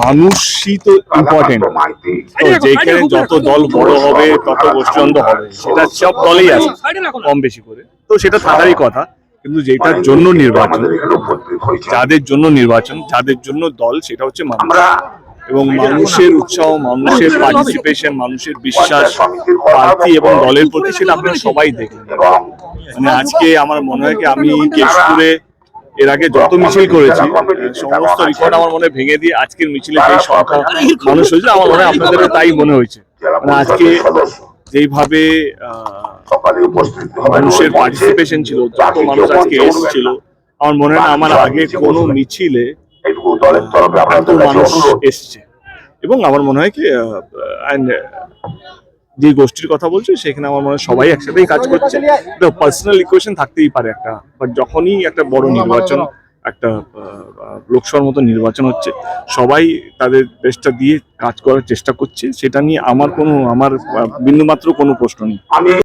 মানুষই তো ইম্পর্টেন্ট তো যেখানে যত দল বড় হবে তত গোষ্ঠীদ্বন্দ্ব হবে। সেটা সব দলেই আছে। কম বেশি করে। তো সেটা থাকারই কথা কিন্তু যেটার জন্য নির্বাচন যাদের জন্য নির্বাচন যাদের জন্য দল সেটা হচ্ছে মানুষ। এবং মানুষের উৎসাহ মানুষের পার্টিসিপেশন মানুষের বিশ্বাস প্রার্থী এবং দলের প্রতি সেটা আপনারা সবাই দেখলেন মানে আজকে আমার মনে হয় কি আমি কেশপুরে এর আগে যত মিছিল করেছি সমস্ত রেকর্ড আমার মনে ভেঙে দিয়ে আজকের মিছিলে যে সংখ্যা মানুষ হয়েছে আমার মনে আপনাদেরও তাই মনে হয়েছে। মানে আজকে যেইভাবে মানুষের পার্টিসিপেশন ছিল যত মানুষ আজকে এসেছিল আমার মনে হয় আমার আগে কোনো মিছিলে এত মানুষ এসছে। এবং আমার মনে হয় কি যে গোষ্ঠীর কথা বলছি সেখানে আমার মনে হয় সবাই একসাথেই কাজ করছে। পার্সোনাল ইকুয়েশন থাকতেই পারে একটা বাট যখনই একটা বড় নির্বাচন একটা লোকসভার মতো নির্বাচন হচ্ছে সবাই তাদের দেশটা দিয়ে কাজ করার চেষ্টা করছে সেটা নিয়ে আমার কোনো আমার বিন্দুমাত্র কোনো প্রশ্ন নেই। আমি